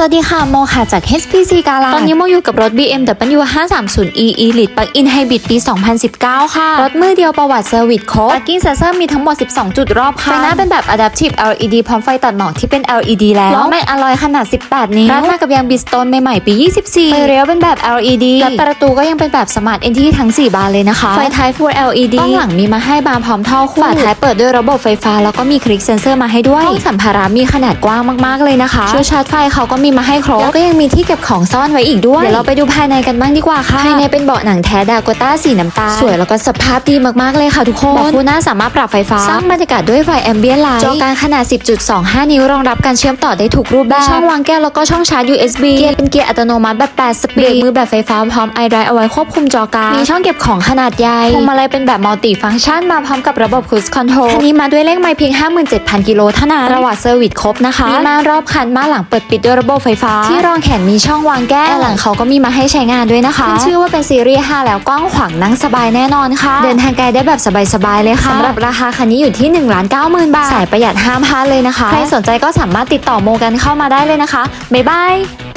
สวัสดีค่ะ โมค่ะ จาก HPC กาลาตอนนี้โมอยู่กับรถ BMW 530e Elite Plug-in Hybrid ปี 2019 ค่ะ รถมือเดียวประวัติเซอร์วิสครบ Parking Sensor มีทั้งหมด 12 จุดรอบคันไฟหน้าเป็นแบบ Adaptive LED พร้อมไฟตัดหมอกที่เป็น LED แล้วล้อแม็กอลลอยขนาด 18 นิ้วรัดมากับยางบิสโตนใหม่ๆปี 24ไฟเลี้ยวเป็นแบบ LED และประตูก็ยังเป็นแบบ Smart Entry ทั้ง 4 บานเลยนะคะไฟท้าย Full LED กล้องหลังมีมาให้บานพร้อมท่อคู่ฝาท้ายเปิดด้วยระบบไฟฟ้าแล้วก็มีคลิกเซนเซอร์มาให้ด้วยห้องสัมภาระมีขนาดกว้างมากๆเลยนะคะชุดชาร์จไฟเขาก็มีมาให้ครบแล้วก็ยังมีที่เก็บของซ่อนไว้อีกด้วยเดี๋ยวเราไปดูภายในกันบ้างดีกว่าค่ะภายในเป็นเบาะหนังแท้ดาโกต้าสีน้ำตาลสวยแล้วก็สภาพดีมากๆเลยค่ะทุกคนเบาะคู่หน้าสามารถปรับไฟฟ้าสร้างบรรยากาศด้วยไฟแอมเบียนไลท์จอการขนาด 10.25 นิ้วรองรับการเชื่อมต่อได้ทุกรูปแบบช่องวางแก้วแล้วก็ช่องชาร์จ USB เกียร์เป็นเกียร์อัตโนมัติแบบ8สปีดเบรกมือแบบไฟฟ้าพร้อมไอไดเอาไว้ควบคุมจอกลางมีช่องเก็บของขนาดใหญ่พวงมาลัยเป็นแบบมัลติฟังก์ชันมาพร้อมกับระบบครู i คอนโทรลคันนี้มาด้วยเลขไมล์เพียง 57,000 กิโลเท่านั้นประวัติเซอร์วิสครบนะคะมีม่านรอบคันม่านหลังเปิดปิดด้วยระบบไฟฟ้า ที่รองแขนมีช่องวางแก้วด้านหลังเขาก็มีมาให้ใช้งานด้วยนะคะขึ้นชื่อว่าเป็นซีรีส์5แล้วกว้างขวางนั่งสบายแน่นอนค่ะ เดินทางไกลได้แบบสบายๆเลยค่ะสำหรับราคาคันนี้อยู่ที่1 9 0 0 0 0 บาทสายประหยัดห้ามพลาดเลยนะคะ ใครสนใจก็สามารถติดต่อโมกันเข้ามาได้เลยนะคะบ๊ายบาย